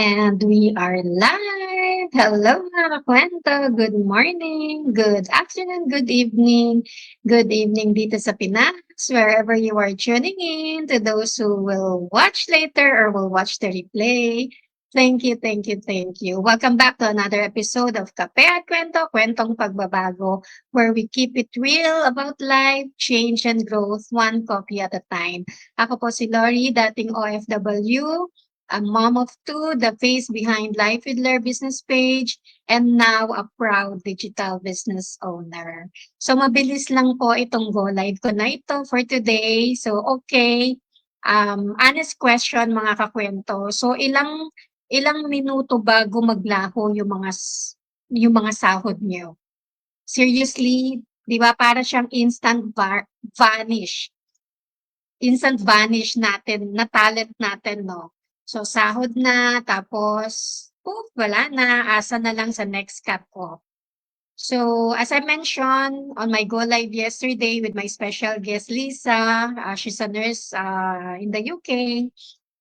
And we are live! Hello mga kakwento! Good morning, good afternoon, good evening, good evening dito sa Pinas, wherever you are tuning in, to those who will watch later or will watch the replay. Thank you, thank you, thank you. Welcome back to another episode of Kape at Kwento, Kwentong Pagbabago, where we keep it real about life, change, and growth, one coffee at a time. Ako po si Lori, dating OFW, a mom of two, the face behind Life with Lair business page, and now a proud digital business owner. So mabilis lang po itong go live ko na ito for today. So okay, um, honest question mga kakwento. So ilang ilang minuto bago maglaho yung mga yung mga sahod niyo? Seriously, 'di ba para siyang instant var- vanish. Instant vanish natin, na talent natin, no? So, sahod na, tapos, poof, wala na, asa na lang sa next cut ko. So, as I mentioned on my go live yesterday with my special guest Lisa, uh, she's a nurse uh, in the UK.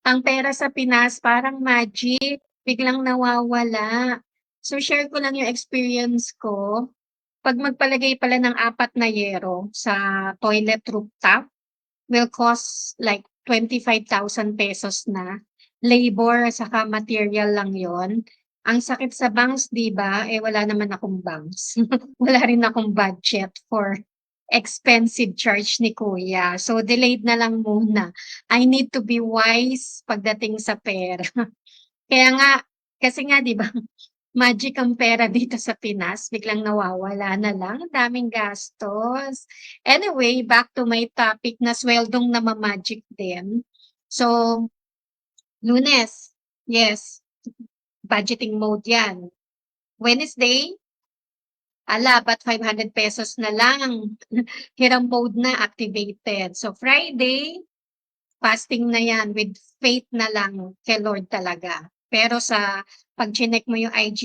Ang pera sa Pinas parang magic, biglang nawawala. So, share ko lang yung experience ko. Pag magpalagay pala ng apat na yero sa toilet rooftop, will cost like 25,000 pesos na labor saka material lang yon. Ang sakit sa banks, 'di ba? Eh wala naman akong banks. wala rin akong budget for expensive charge ni kuya. So delayed na lang muna. I need to be wise pagdating sa pera. Kaya nga, kasi nga 'di ba, magic ang pera dito sa Pinas, biglang nawawala na lang, ang daming gastos. Anyway, back to my topic na sweldong namamagic din. So, Lunes, yes, budgeting mode yan. Wednesday, ala, ba't 500 pesos na lang? Hiram mode na activated. So Friday, fasting na yan with faith na lang kay Lord talaga. Pero sa pag chinek mo yung IG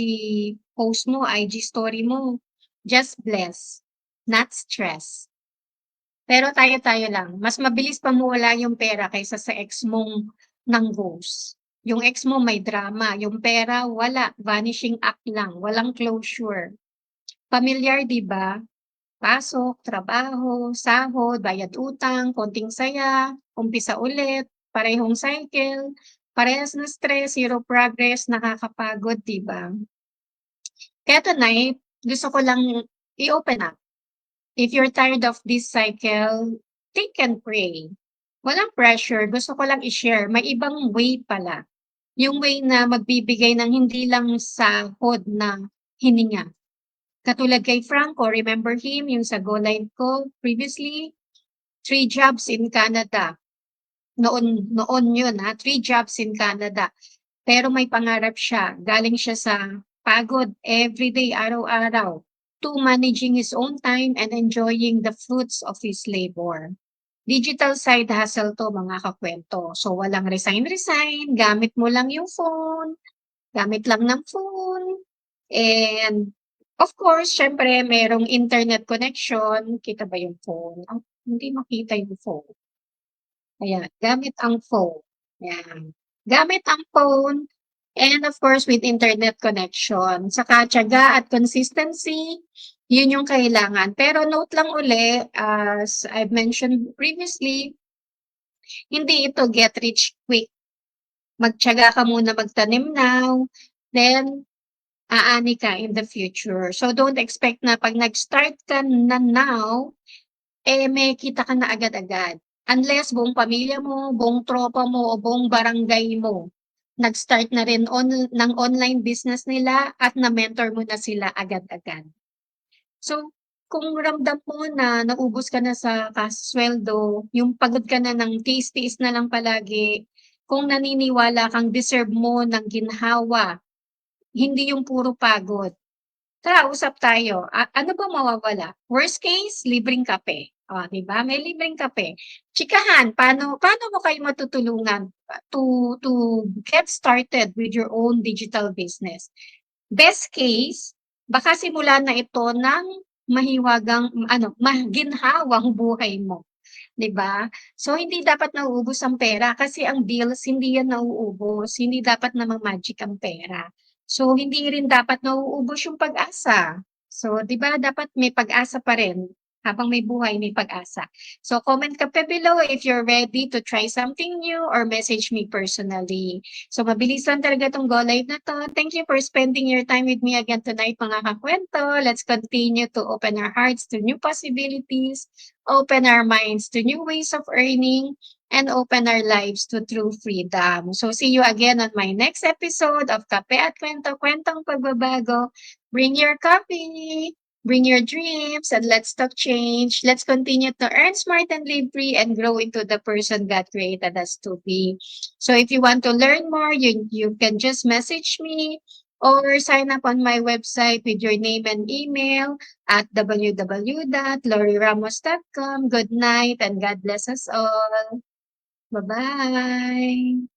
post mo, IG story mo, just bless, not stress. Pero tayo-tayo lang. Mas mabilis pa mawala yung pera kaysa sa ex mong ng ghost. Yung ex mo may drama, yung pera wala, vanishing act lang, walang closure. Familiar 'di ba? Pasok, trabaho, sahod, bayad utang, konting saya, umpisa ulit, parehong cycle, parehas na stress, zero progress, nakakapagod, 'di ba? Kaya tonight, gusto ko lang i-open up. If you're tired of this cycle, take and pray. Walang pressure, gusto ko lang i-share, may ibang way pala. Yung way na magbibigay ng hindi lang sahod na hininga. Katulad kay Franco, remember him, yung sa Go Live ko previously, three jobs in Canada. Noon, noon yun ha, three jobs in Canada. Pero may pangarap siya, galing siya sa pagod everyday, araw-araw, to managing his own time and enjoying the fruits of his labor. Digital side hustle to mga kakwento. So walang resign-resign, gamit mo lang yung phone, gamit lang ng phone. And of course, syempre merong internet connection. Kita ba yung phone? Ah, hindi makita yung phone. Ayan, gamit ang phone. Ayan. Gamit ang phone and of course with internet connection. Saka tiyaga at consistency, yun yung kailangan. Pero note lang uli, as I've mentioned previously, hindi ito get rich quick. Magtiyaga ka muna magtanim now, then aani ka in the future. So don't expect na pag nag-start ka na now, eh may kita ka na agad-agad. Unless buong pamilya mo, buong tropa mo, o buong barangay mo, nag-start na rin on, ng online business nila at na-mentor mo na sila agad-agad. So, kung ramdam mo na naubos ka na sa kasweldo, yung pagod ka na ng tiis-tiis na lang palagi, kung naniniwala kang deserve mo ng ginhawa, hindi yung puro pagod. Tara, usap tayo. A- ano ba mawawala? Worst case, libreng kape. O, di ba? May libreng kape. Chikahan, paano, paano mo kayo matutulungan to, to get started with your own digital business? Best case, baka simulan na ito ng mahiwagang, ano, maginhawang buhay mo. 'di ba? So, hindi dapat nauubos ang pera kasi ang bills hindi yan nauubos, hindi dapat namang-magic ang pera. So, hindi rin dapat nauubos yung pag-asa. So, 'di ba dapat may pag-asa pa rin, habang may buhay may pag-asa. So, comment ka pa below if you're ready to try something new or message me personally. So, mabilis lang talaga 'tong go live na 'to. Thank you for spending your time with me again tonight mga kakuwento. Let's continue to open our hearts to new possibilities, open our minds to new ways of earning, and open our lives to true freedom. So, see you again on my next episode of Kape at Kuwento, Kuwentong Pagbabago. Bring your coffee, bring your dreams, and let's talk change. Let's continue to earn smart and live free and grow into the person God created us to be. So, if you want to learn more, you you can just message me or sign up on my website with your name and email at www.loriramos.com. Good night and God bless us all. Ba-bye.